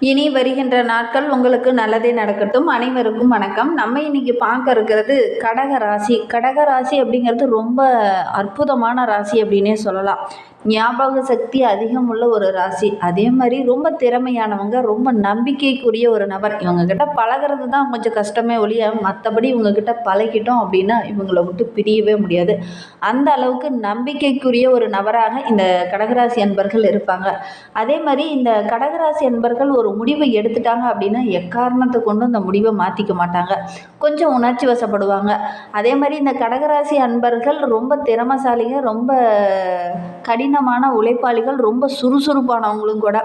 இனி வருகின்ற நாட்கள் உங்களுக்கு நல்லதே நடக்கட்டும். அனைவருக்கும் வணக்கம். நம்ம இன்னைக்கு பார்க்க இருக்கிறது கடக ராசி. கடக ராசி அப்படிங்கிறது ரொம்ப அற்புதமான ராசி அப்படின்னே சொல்லலாம். ஞாபக சக்தி அதிகம் உள்ள ஒரு ராசி. அதே மாதிரி ரொம்ப திறமையானவங்க ரொம்ப நம்பிக்கைக்குரிய ஒரு நபர். இவங்க கிட்ட பழகிறது தான் கொஞ்சம் கஷ்டமே ஒழிய மற்றபடி இவங்க கிட்ட பழகிட்டோம் அப்படின்னா இவங்கள விட்டு பிரியவே முடியாது. அந்த அளவுக்கு நம்பிக்கைக்குரிய ஒரு நபராக இந்த கடகராசி அன்பர்கள் இருப்பாங்க. அதே மாதிரி இந்த கடகராசி அன்பர்கள் ஒரு முடிவை எடுத்துட்டாங்க அப்படின்னா எக்காரணத்தை கொண்டும் அந்த முடிவை மாற்றிக்க மாட்டாங்க. கொஞ்சம் உணர்ச்சி வசப்படுவாங்க. அதே மாதிரி இந்த கடகராசி அன்பர்கள் ரொம்ப திறமசாலிங்க ரொம்ப கடின கடினமான உழைப்பாளிகள் ரொம்ப சுறுசுறுப்பானவங்களும் கூட.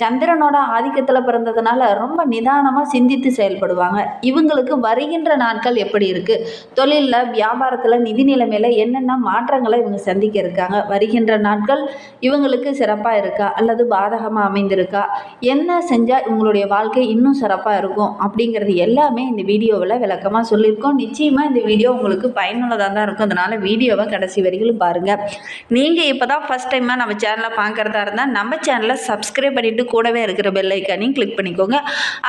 சந்திரனோட ஆதிக்கத்தில் பிறந்ததுனால ரொம்ப நிதானமாக சிந்தித்து செயல்படுவாங்க. இவங்களுக்கு வருகின்ற நாட்கள் எப்படி இருக்குது தொழிலில் வியாபாரத்தில் நிதி நிலைமையில் என்னென்ன மாற்றங்களை இவங்க சந்திக்க இருக்காங்க? வருகின்ற நாட்கள் இவங்களுக்கு சிறப்பாக இருக்கா? அல்லது பாதகமாக அமைந்திருக்கா? என்ன செஞ்சால் இவங்களுடைய வாழ்க்கை இன்னும் சிறப்பாக இருக்கும்? அப்படிங்கிறது எல்லாமே இந்த வீடியோவில் விளக்கமாக சொல்லியிருக்கோம். நிச்சயமாக இந்த வீடியோ உங்களுக்கு பயனுள்ளதாக தான் இருக்கும். அதனால் வீடியோவை கடைசி வரைக்கும் பாருங்கள் நீங்கள் இப்போ தான் ஃபஸ்ட் டைமாக நம்ம சேனலை பார்க்குறதா இருந்தால் நம்ம சேனலை சப்ஸ்கிரைப் பண்ணிவிட்டு கூடவே இருக்கிற பெல் ஐக்கானையும் கிளிக் பண்ணிக்கோங்க.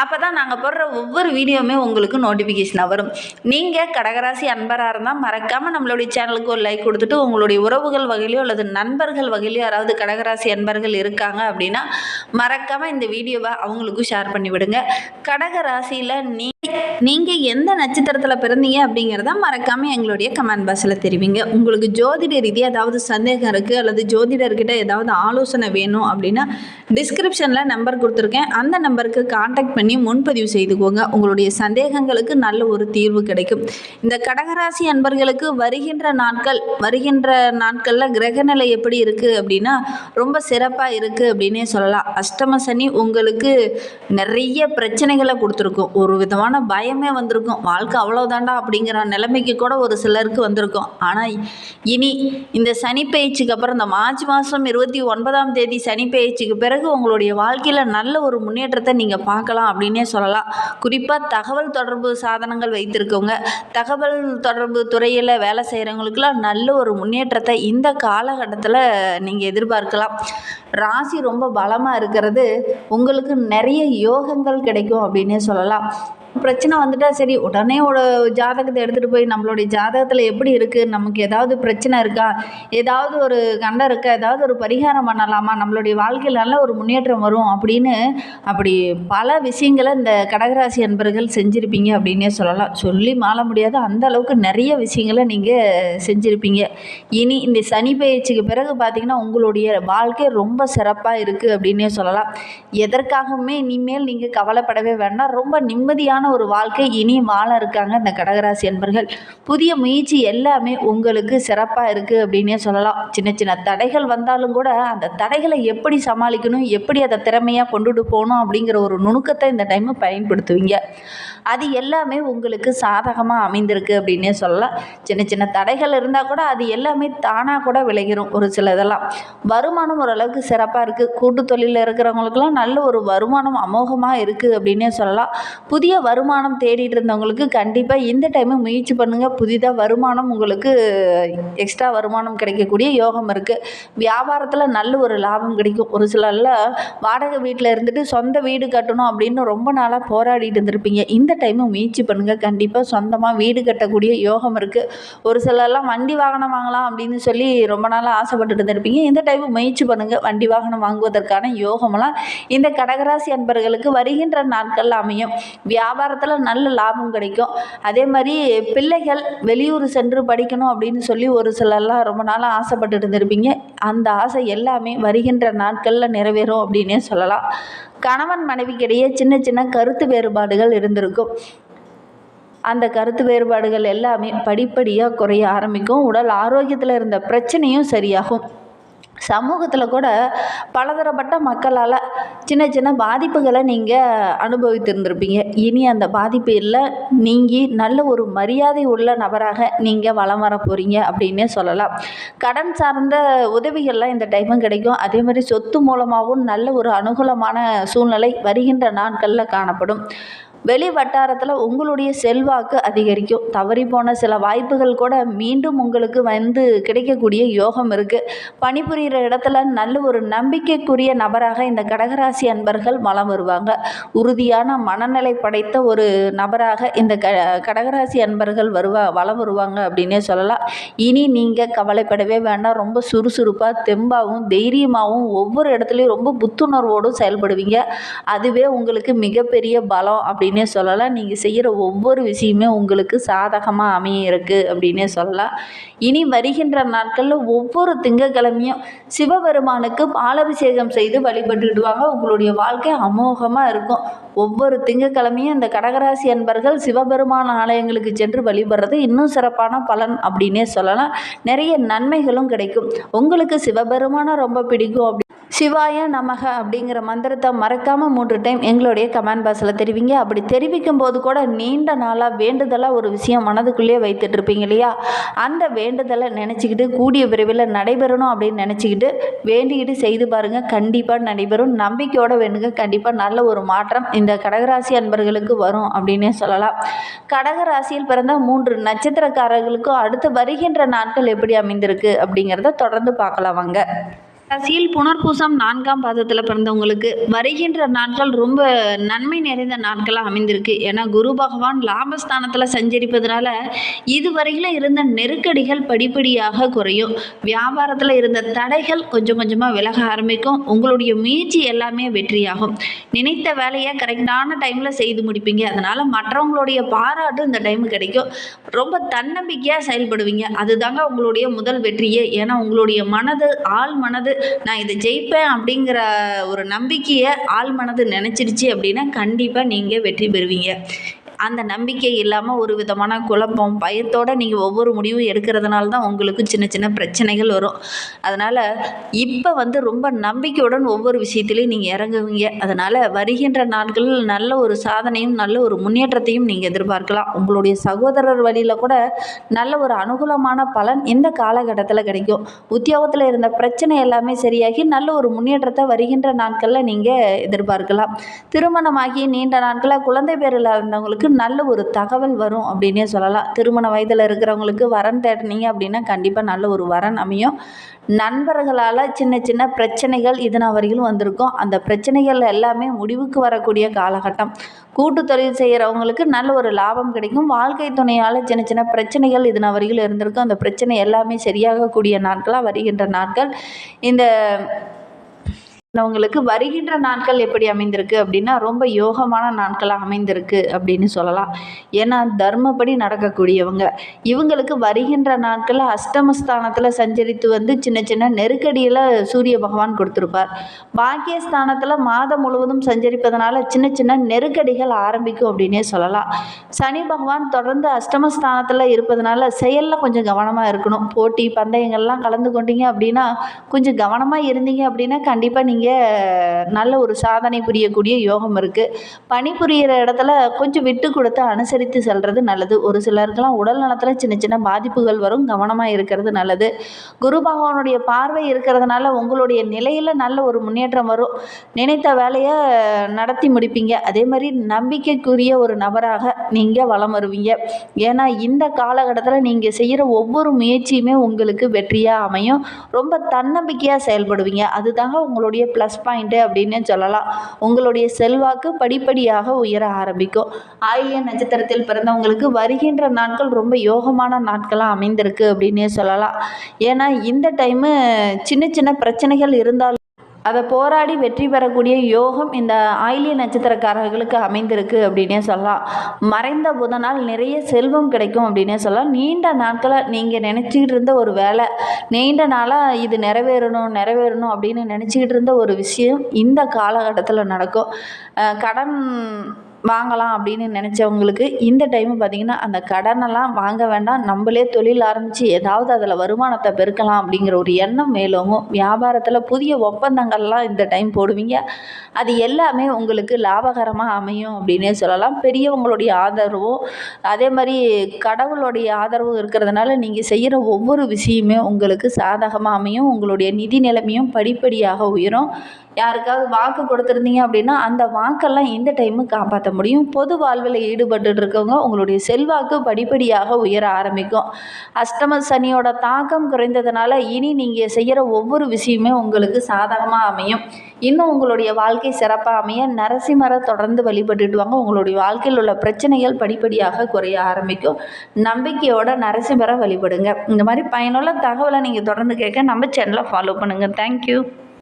அப்போ தான் நாங்கள் போடுற ஒவ்வொரு வீடியோவுமே உங்களுக்கு நோட்டிஃபிகேஷனாக வரும். நீங்கள் கடகராசி அன்பராக இருந்தால் மறக்காமல் நம்மளுடைய சேனலுக்கு ஒரு லைக் கொடுத்துட்டு உங்களுடைய உறவுகள் வகையிலையோ அல்லது நண்பர்கள் வகையிலையோ யாராவது கடகராசி அன்பர்கள் இருக்காங்க அப்படின்னா மறக்காமல் இந்த வீடியோவை அவங்களுக்கும் ஷேர் பண்ணி விடுங்க. நீ நீங்கள் எந்த நட்சத்திரத்தில் பிறந்தீங்க அப்படிங்கிறத மறக்காமல் எங்களுடைய கமெண்ட் பாக்ஸில் தெரிவிங்க. உங்களுக்கு ஜோதிட ரீதியாக ஏதாவது சந்தேகம் இருக்குது அல்லது ஜோதிடர்கிட்ட ஏதாவது ஆலோசனை வேணும் அப்படின்னா டிஸ்கிரிப்ஷனில் நம்பர் கொடுத்துருக்கேன். அந்த நம்பருக்கு காண்டாக்ட் பண்ணி முன்பதிவு செய்துக்கோங்க. உங்களுடைய சந்தேகங்களுக்கு நல்ல ஒரு தீர்வு கிடைக்கும். இந்த கடகராசி அன்பர்களுக்கு வருகின்ற நாட்கள் வருகின்ற நாட்களில் கிரகநிலை எப்படி இருக்குது அப்படின்னா ரொம்ப சிறப்பாக இருக்குது அப்படின்னே சொல்லலாம். அஷ்டம சனி உங்களுக்கு நிறைய பிரச்சனைகளை கொடுத்துருக்கும். ஒரு விதமான பயமே வந்திருக்கும். வாழ்க்கை அவ்வளோதாண்டா அப்படிங்கிற நிலைமைக்கு கூட ஒரு சிலருக்கு வந்திருக்கும். ஆனால் இனி இந்த சனி பயிற்சிக்கு அப்புறம் இந்த மார்ச் மாதம் இருபத்தி ஒன்பதாம் தேதி சனி பயிற்சிக்கு பிறகு உங்களுடைய வாழ்க்கையில் நல்ல ஒரு முன்னேற்றத்தை நீங்கள் பார்க்கலாம் அப்படின்னே சொல்லலாம். குறிப்பாக தகவல் தொடர்பு சாதனங்கள் வைத்திருக்கவங்க தகவல் தொடர்பு துறையில் வேலை செய்கிறவங்களுக்குலாம் நல்ல ஒரு முன்னேற்றத்தை இந்த காலகட்டத்தில் நீங்கள் எதிர்பார்க்கலாம். ராசி ரொம்ப பலமாக இருக்கிறது. உங்களுக்கு நிறைய யோகங்கள் கிடைக்கும் அப்படின்னே சொல்லலாம். பிரச்சனை வந்துட்டா சரி உடனே ஒரு ஜாதகத்தை எடுத்துகிட்டு போய் நம்மளுடைய ஜாதகத்தில் எப்படி இருக்குது நமக்கு ஏதாவது பிரச்சனை இருக்கா? ஏதாவது ஒரு கண்டம் இருக்கா? ஏதாவது ஒரு பரிகாரம் பண்ணலாமா? நம்மளுடைய வாழ்க்கையில் நல்ல ஒரு முன்னேற்றம் வரும் அப்படின்னு அப்படி பல விஷயங்களை இந்த கடகராசி அன்பர்கள் செஞ்சுருப்பீங்க அப்படின்னே சொல்லலாம். சொல்லி மாற முடியாத. அந்த அளவுக்கு நிறைய விஷயங்களை நீங்கள் செஞ்சுருப்பீங்க. இனி இந்த சனி பயிற்சிக்கு பிறகு பார்த்தீங்கன்னா உங்களுடைய வாழ்க்கை ரொம்ப சிறப்பாக இருக்குது அப்படின்னே சொல்லலாம். எதற்காகவுமே இனிமேல் நீங்கள் கவலைப்படவே வேண்டாம். ரொம்ப நிம்மதியான ஒரு வாழ்க்கை இனி வாழ இருக்காங்க இந்த கடகராசி அன்பர்கள். புதிய முயற்சி எல்லாமே உங்களுக்கு சிறப்பாக இருக்குது அப்படின்னே சொல்லலாம். சின்ன சின்ன தடைகள் வந்தாலும் கூட அந்த தடைகளை எப்படி சமாளிக்கணும் எப்படி அதை திறமையாக கொண்டுட்டு போகணும் அப்படிங்கிற ஒரு நுணுக்கத்தை இந்த டைம் பயன்படுத்துவீங்க. அது எல்லாமே உங்களுக்கு சாதகமாக அமைந்திருக்கு அப்படின்னே சொல்லலாம். சின்ன சின்ன தடைகள் இருந்தால் கூட அது எல்லாமே தானாக கூட விளைகிறோம் ஒரு சில இதெல்லாம். வருமானம் ஓரளவுக்கு சிறப்பாக இருக்குது கூட்டு தொழிலில் இருக்கிறவங்களுக்குலாம் நல்ல ஒரு வருமானம் அமோகமாக இருக்குது அப்படின்னே சொல்லலாம். புதிய வருமானம் தேடிட்டு இருந்தவங்களுக்கு கண்டிப்பாக இந்த டைமு முயற்சி பண்ணுங்கள் புதிதாக வருமானம் உங்களுக்கு எக்ஸ்ட்ரா வருமானம் கிடைக்கக்கூடிய யோகம் இருக்குது வியாபாரத்தில் நல்ல ஒரு லாபம் கிடைக்கும். ஒரு சிலரில் வாடகை வீட்டில் இருந்துட்டு சொந்த வீடு கட்டணும் அப்படின்னு ரொம்ப நாளாக போராடிட்டு இருந்திருப்பீங்க. இந்த டைமு முயற்சி பண்ணுங்கள் கண்டிப்பாக சொந்தமாக வீடு கட்டக்கூடிய யோகம் இருக்குது ஒரு சிலர்லாம் வண்டி வாகனம் வாங்கலாம் அப்படின்னு சொல்லி ரொம்ப நாளாக ஆசைப்பட்டு இருந்திருப்பீங்க. இந்த டைமு முயற்சி பண்ணுங்கள் வண்டி வாகனம் வாங்குவதற்கான யோகமெல்லாம் இந்த கடகராசி அன்பர்களுக்கு வருகின்ற நாட்களில் அமையும். வியாபாரத்தில் நல்ல லாபம் கிடைக்கும். அதே மாதிரி பிள்ளைகள் வெளியூர் சென்று படிக்கணும் அப்படின்னு சொல்லி ஒரு சிலர்லாம் ரொம்ப நாளாக ஆசைப்பட்டு இருந்திருப்பீங்க. அந்த ஆசை எல்லாமே வருகின்ற நாட்களில் நிறைவேறும் அப்படின்னே சொல்லலாம். கணவன் மனைவிக்கிடையே சின்ன சின்ன கருத்து வேறுபாடுகள் இருந்திருக்கும். அந்த கருத்து வேறுபாடுகள் எல்லாமே படிப்படியாக குறைய ஆரம்பிக்கும். உடல் ஆரோக்கியத்தில் இருந்த பிரச்சனையும் சரியாகும். சமூகத்தில் கூட பலதரப்பட்ட மக்களால் சின்ன சின்ன பாதிப்புகளை நீங்கள் அனுபவித்திருந்திருப்பீங்க. இனி அந்த பாதிப்பு இல்லை. நீங்கி நல்ல ஒரு மரியாதை உள்ள நபராக நீங்கள் வலம் வர போகிறீங்க அப்படின்னே சொல்லலாம். கடன் சார்ந்த உதவிகள்லாம் இந்த டைமும் கிடைக்கும். அதே மாதிரி சொத்து மூலமாகவும் நல்ல ஒரு அனுகூலமான சூழ்நிலை வருகின்ற நாட்களில் காணப்படும். வெளி வட்டாரத்தில் உங்களுடைய செல்வாக்கு அதிகரிக்கும். தவறி போன சில வாய்ப்புகள் கூட மீண்டும் உங்களுக்கு வந்து கிடைக்கக்கூடிய யோகம் இருக்குது பணிபுரிகிற இடத்துல நல்ல ஒரு நம்பிக்கைக்குரிய நபராக இந்த கடகராசி அன்பர்கள் வலம் வருவாங்க. உறுதியான மனநிலை படைத்த ஒரு நபராக இந்த க கடகராசி அன்பர்கள் வருவா வலம் வருவாங்க அப்படின்னே சொல்லலாம். இனி நீங்கள் கவலைப்படவே வேண்டாம். ரொம்ப சுறுசுறுப்பாக தெம்பாகவும் தைரியமாகவும் ஒவ்வொரு இடத்துலையும் ரொம்ப புத்துணர்வோடும் செயல்படுவீங்க. அதுவே உங்களுக்கு மிகப்பெரிய பலம் அப்படின்னு சொல்லலாம். நீங்கள் செய்கிற ஒவ்வொரு விஷயமே உங்களுக்கு சாதகமாக அமைய இருக்குது அப்படின்னே சொல்லலாம். இனி வருகின்ற நாட்களில் ஒவ்வொரு திங்கக்கிழமையும் சிவபெருமானுக்கு பாலபிஷேகம் செய்து வழிபட்டுடுவாங்க உங்களுடைய வாழ்க்கை அமோகமாக இருக்கும். ஒவ்வொரு திங்கக்கிழமையும் இந்த கடகராசி அன்பர்கள் சிவபெருமான் ஆலயங்களுக்கு சென்று வழிபடுறது இன்னும் சிறப்பான பலன் அப்படின்னே சொல்லலாம். நிறைய நன்மைகளும் கிடைக்கும். உங்களுக்கு சிவபெருமானை ரொம்ப பிடிக்கும் அப்படி சிவாய நமக அப்படிங்கிற மந்திரத்தை மறக்காமல் மூன்று டைம் எங்களுடைய கமெண்ட் பாக்ஸில் தெரிவிங்க. அப்படி தெரிவிக்கும் போது கூட நீண்ட நாளாக வேண்டுதலாக ஒரு விஷயம் மனதுக்குள்ளேயே வைத்துட்டு இருப்பீங்க இல்லையா? அந்த வேண்டுதலை நினச்சிக்கிட்டு கூடிய விரைவில் நடைபெறணும் அப்படின்னு நினச்சிக்கிட்டு வேண்டிக்கிட்டு செய்து பாருங்கள் கண்டிப்பாக நடைபெறும். நம்பிக்கையோடு வேணுங்க கண்டிப்பாக நல்ல ஒரு மாற்றம் இந்த கடகராசி அன்பர்களுக்கு வரும் அப்படின்னே சொல்லலாம். கடகராசியில் பிறந்த மூன்று நட்சத்திரக்காரர்களுக்கும் அடுத்து வருகின்ற நாட்கள் எப்படி அமைந்திருக்கு அப்படிங்கிறத தொடர்ந்து பார்க்கலாம் வாங்க. ராசியில் புனர்பூசம் நான்காம் பாதத்தில் பிறந்தவங்களுக்கு வருகின்ற நாட்கள் ரொம்ப நன்மை நிறைந்த நாட்களாக அமைந்திருக்கு. ஏன்னா குரு பகவான் லாபஸ்தானத்தில் சஞ்சரிப்பதனால இதுவரையில் இருந்த நெருக்கடிகள் படிப்படியாக குறையும். வியாபாரத்தில் இருந்த தடைகள் கொஞ்சம் கொஞ்சமாக விலக ஆரம்பிக்கும். உங்களுடைய முயற்சி எல்லாமே வெற்றியாகும். நினைத்த வேலையை கரெக்டான டைமில் செய்து முடிப்பீங்க. அதனால் மற்றவங்களுடைய பாராட்டு இந்த டைம் கிடைக்கும். ரொம்ப தன்னம்பிக்கையாக செயல்படுவீங்க. அதுதாங்க உங்களுடைய முதல் வெற்றியே. ஏன்னா உங்களுடைய மனது ஆள் மனது நான் இதை ஜெயிப்பேன் அப்படிங்கிற ஒரு நம்பிக்கையை ஆள் மனது நினச்சிடுச்சு அப்படின்னா கண்டிப்பாக நீங்கள் வெற்றி பெறுவீங்க. அந்த நம்பிக்கை இல்லாமல் ஒரு விதமான குழப்பம் பயத்தோடு நீங்கள் ஒவ்வொரு முடிவும் எடுக்கிறதுனால தான் உங்களுக்கு சின்ன சின்ன பிரச்சனைகள் வரும். அதனால் இப்போ வந்து ரொம்ப நம்பிக்கையுடன் ஒவ்வொரு விஷயத்துலையும் நீங்கள் இறங்குவீங்க. அதனால் வருகின்ற நாட்களில் நல்ல ஒரு சாதனையும் நல்ல ஒரு முன்னேற்றத்தையும் நீங்கள் எதிர்பார்க்கலாம். உங்களுடைய சகோதரர் வழியில் கூட நல்ல ஒரு அனுகூலமான பலன் இந்த காலகட்டத்தில் கிடைக்கும். உத்தியோகத்தில் இருந்த பிரச்சனை எல்லாமே சரியாகி நல்ல ஒரு முன்னேற்றத்தை வருகின்ற நாட்களில் நீங்கள் எதிர்பார்க்கலாம். திருமணமாகி நீண்ட நாட்களில் குழந்தை பேர் இல்லாதவங்களுக்கு நல்ல ஒரு தகவல் வரும் அப்படின்னே சொல்லலாம். திருமண வயதில் இருக்கிறவங்களுக்கு வரன் தேடினீங்க அப்படின்னா கண்டிப்பாக நல்ல ஒரு வரன் அமையும். நண்பர்களால் சின்ன சின்ன பிரச்சனைகள் இதன வரையிலும் வந்திருக்கும். அந்த பிரச்சனைகள் எல்லாமே முடிவுக்கு வரக்கூடிய காலகட்டம். கூட்டு தொழில் செய்கிறவங்களுக்கு நல்ல ஒரு லாபம் கிடைக்கும். வாழ்க்கை துணையால் சின்ன சின்ன பிரச்சனைகள் இதன வரையில் இருந்திருக்கும். அந்த பிரச்சனை எல்லாமே சரியாகக்கூடிய நாட்களாக வருகின்ற நாட்கள். இந்த அவங்களுக்கு வருகின்ற நாட்கள் எப்படி அமைந்திருக்கு அப்படின்னா ரொம்ப யோகமான நாட்களாக அமைந்திருக்கு அப்படின்னு சொல்லலாம். ஏன்னா தர்மப்படி நடக்கக்கூடியவங்க. இவங்களுக்கு வருகின்ற நாட்கள் அஷ்டமஸ்தானத்தில் சஞ்சரித்து வந்து சின்ன சின்ன நெருக்கடியில் சூரிய பகவான் கொடுத்துருப்பார். பாக்கியஸ்தானத்தில் மாதம் முழுவதும் சஞ்சரிப்பதனால சின்ன சின்ன நெருக்கடிகள் ஆரம்பிக்கும் அப்படின்னே சொல்லலாம். சனி பகவான் தொடர்ந்து அஷ்டமஸ்தானத்தில் இருப்பதனால செயலில் கொஞ்சம் கவனமாக இருக்கணும். போட்டி பந்தயங்கள்லாம் கலந்து கொண்டீங்க அப்படின்னா கொஞ்சம் கவனமாக இருந்தீங்க அப்படின்னா கண்டிப்பாக நீங்கள் நல்ல ஒரு சாதனை புரியக்கூடிய யோகம் இருக்குது பணிபுரிகிற இடத்துல கொஞ்சம் விட்டு கொடுத்து அனுசரித்து செல்வது நல்லது. ஒரு சிலருக்கெல்லாம் உடல் நலத்தில் சின்ன சின்ன பாதிப்புகள் வரும். கவனமாக இருக்கிறது நல்லது. குரு பகவானுடைய பார்வை இருக்கிறதுனால உங்களுடைய நிலையில் நல்ல ஒரு முன்னேற்றம் வரும். நினைத்த வேலையை நடத்தி முடிப்பீங்க. அதே மாதிரி நம்பிக்கைக்குரிய ஒரு நபராக நீங்கள் வலம் வருவீங்க. ஏன்னா இந்த காலகட்டத்தில் நீங்கள் செய்கிற ஒவ்வொரு முயற்சியுமே உங்களுக்கு வெற்றியாக அமையும். ரொம்ப தன்னம்பிக்கையாக செயல்படுவீங்க. அதுதாங்க உங்களுடைய ப்ளஸ் பாயிண்ட்டு அப்படின்னு சொல்லலாம். உங்களுடைய செல்வாக்கு படிப்படியாக உயர ஆரம்பிக்கும். ஆயில்ய நட்சத்திரத்தில் பிறந்தவங்களுக்கு வருகின்ற நாட்கள் ரொம்ப யோகமான நாட்களாக அமைந்திருக்கு அப்படின்னே சொல்லலாம். ஏன்னா இந்த டைமு சின்ன சின்ன பிரச்சனைகள் இருந்தாலும் அதை போராடி வெற்றி பெறக்கூடிய யோகம் இந்த ஆயிலிய நட்சத்திரக்காரர்களுக்கு அமைந்திருக்கு அப்படின்னே சொல்லலாம். மறைந்த புதனால் நிறைய செல்வம் கிடைக்கும் அப்படின்னே சொல்லலாம். நீண்ட நாட்களாக நீங்கள் நினச்சிக்கிட்டு இருந்த ஒரு வேலை நீண்ட நாளாக இது நிறைவேறணும் நிறைவேறணும் அப்படின்னு நினச்சிக்கிட்டு இருந்த ஒரு விஷயம் இந்த காலகட்டத்தில் நடக்கும். கடன் வாங்கலாம் அப்படின்னு நினச்சவங்களுக்கு இந்த டைமு பார்த்திங்கன்னா அந்த கடனெல்லாம் வாங்க வேண்டாம். நம்மளே தொழில் ஆரம்பித்து ஏதாவது அதில் வருமானத்தை பெருக்கலாம் அப்படிங்கிற ஒரு எண்ணம் மேலோங்கும். வியாபாரத்தில் புதிய ஒப்பந்தங்கள்லாம் இந்த டைம் போடுவீங்க. அது எல்லாமே உங்களுக்கு லாபகரமாக அமையும் அப்படின்னே சொல்லலாம். பெரியவங்களுடைய ஆதரவும் அதே மாதிரி கடவுளுடைய ஆதரவும் இருக்கிறதுனால நீங்கள் செய்கிற ஒவ்வொரு விஷயமே உங்களுக்கு சாதகமாக அமையும். உங்களுடைய நிதி நிலைமையும் படிப்படியாக உயரும். யாருக்காவது வாக்கு கொடுத்துருந்தீங்க அப்படின்னா அந்த வாக்கெல்லாம் இந்த டைமு காப்பாற்ற முடியும்? பொது வாழ்வில் ஈடுபட்டு இருக்கவங்க உங்களுடைய செல்வாக்கு படிப்படியாக உயர ஆரம்பிக்கும். அஷ்டம சனியோட தாக்கம் குறைந்ததுனால இனி நீங்கள் செய்கிற ஒவ்வொரு விஷயமே உங்களுக்கு சாதகமாக அமையும். இன்னும் உங்களுடைய வாழ்க்கை சிறப்பாக அமைய நரசிம்மரை தொடர்ந்து வழிபட்டுட்டு வாங்க. உங்களுடைய வாழ்க்கையில் உள்ள பிரச்சனைகள் படிப்படியாக குறைய ஆரம்பிக்கும். நம்பிக்கையோட நரசிம்மரை வழிபடுங்க. இந்த மாதிரி பயனுள்ள தகவலை நீங்கள் தொடர்ந்து கேட்க நம்ம சேனலை ஃபாலோ பண்ணுங்கள் தேங்க்யூ